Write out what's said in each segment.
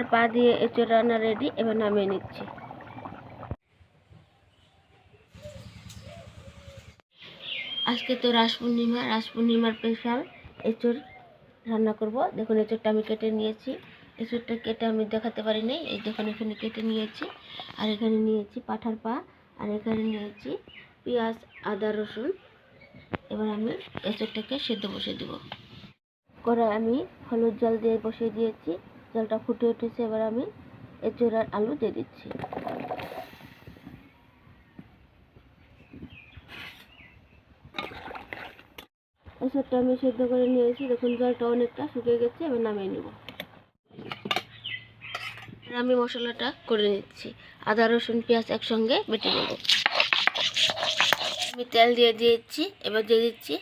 আর পা দিয়ে এঁচড় রান্না রেডি এবার নামিয়ে নিচ্ছি। আজকে তো রাস পূর্ণিমা, রাস পূর্ণিমার স্পেশাল এঁচড় রান্না করব। দেখুন, এঁচড়টা আমি কেটে নিয়েছি। এঁচড়টা কেটে আমি দেখাতে পারি নাই। এই দেখুন, এখানে কেটে নিয়েছি। আর এখানে নিয়েছি পাঠার পা। আর এখানে নিয়েছি পেঁয়াজ, আদা, রসুন। এবার আমি এঁচড়টাকে সেদ্ধ বসিয়ে দেবো। কড়াই আমি হলুদ জল দিয়ে বসিয়ে দিয়েছি। জলটা ফুটে উঠেছে, এবার আমি এঁচড় আর আলু দিয়ে দিচ্ছি। এসবটা আমি সেদ্ধ করে নিয়েছি। দেখুন, জলটা অনেকটা শুকিয়ে গেছে, এবার নামিয়ে নেব। আমি মশলাটা করে নিচ্ছি। আদা, রসুন, পেঁয়াজ একসঙ্গে বেটে নেব। আমি তেল দিয়ে দিয়েছি। এবার দিয়ে দিচ্ছি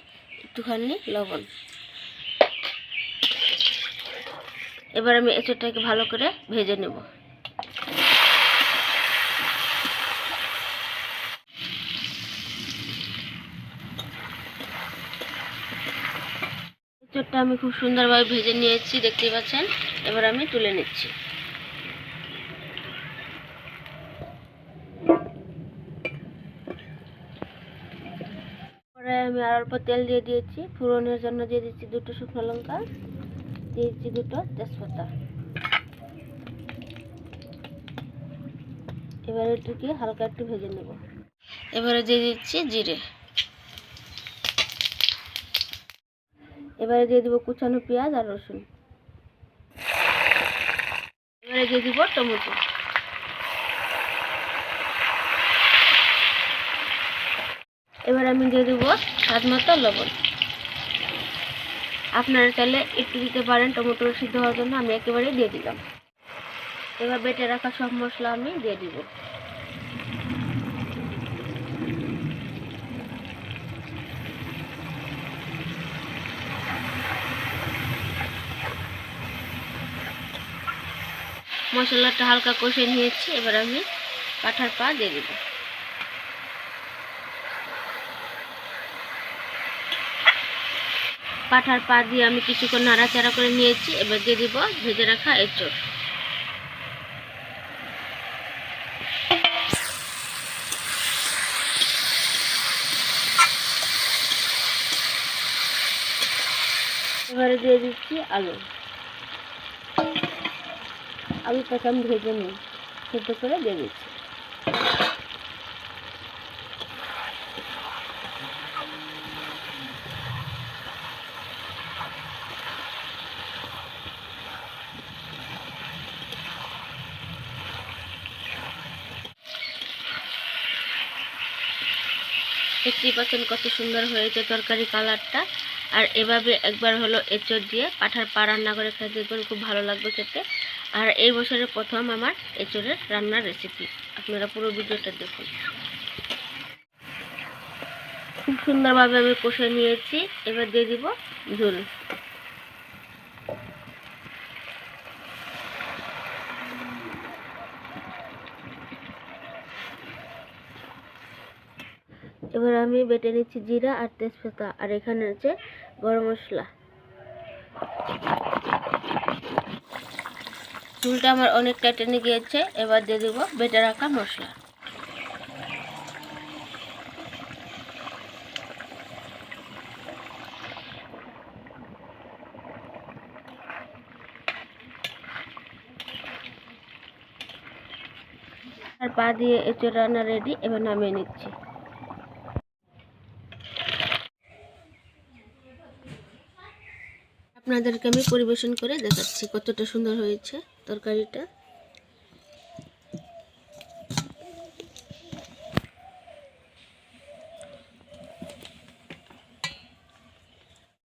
একটুখানি লবণ। এবার আমি এঁচড়টাকে ভালো করে ভেজে নেব। এঁচড়টা আমি খুব সুন্দরভাবে ভেজে নিয়েছি, দেখতেই পাচ্ছেন? এবার আমি তুলে নিচ্ছি। আমি আর অল্প তেল দিয়ে দিয়েছি। ফুরনের জন্য দিয়ে দিচ্ছি দুটো শুকনো লঙ্কা। দিয়ে দিচ্ছি দুটো তেজপাতা এবারে এটাকে হালকা একটু ভেজে নেব। এবারে দিয়ে দিচ্ছি জিরে। এবারে দিয়ে দিব কুচানো পেঁয়াজ আর রসুন। এবারে দিয়ে দিব টমেটো। এবার আমি দিয়ে দিব স্বাদ মতো লবণ। আপনারা চাইলে একটু দিতে পারেন টমেটো সিদ্ধ হওয়ার জন্য, আমি একেবারে দিয়ে দিলাম। এবার বেটে রাখা সব মশলা আমি দিয়ে দিব। মশলাটা হালকা কষে নিয়েছি, এবার আমি পাঠার পা দিয়ে দিব। পাঠার পা দিয়ে আমি কিছুক্ষণ নাড়াচাড়া করে নিয়েছি, এবার দিয়ে দিব ভেজে রাখা এঁচড়। এবারে দিয়ে দিচ্ছি আলু। আলুটাকে আমি ভেজে নিই, সেদ্ধ করে দিয়ে দিচ্ছি। দেখতেই পাচ্ছেন কত সুন্দর হয়েছে তরকারি কালারটা। আর এভাবে একবার হলো এঁচড় দিয়ে পাঠার পা রান্না করে খেতে দেখবেন, খুব ভালো লাগবে খেতে। আর এই বছরের প্রথম আমার এঁচড়ের রান্নার রেসিপি আপনারা পুরো ভিডিওটা দেখুন। খুব সুন্দরভাবে আমি কষে নিয়েছি। এবার দিয়ে দিব ঝোল। এবার আমি বেটে নিচ্ছি জিরা আর তেজপাতা, আর এখানে আছে গরম মশলা। চুলটা আমার অনেকটা টেনে গিয়েছে, এবার দিয়ে দেবো বেটে রাখা মশলা। আর পা দিয়ে এঁচড় রান্না রেডি এবার নামিয়ে নিচ্ছি। আপনাদেরকে আমি পরিবেশন করে দেখাচ্ছি কতটা সুন্দর হয়েছে তরকারিটা।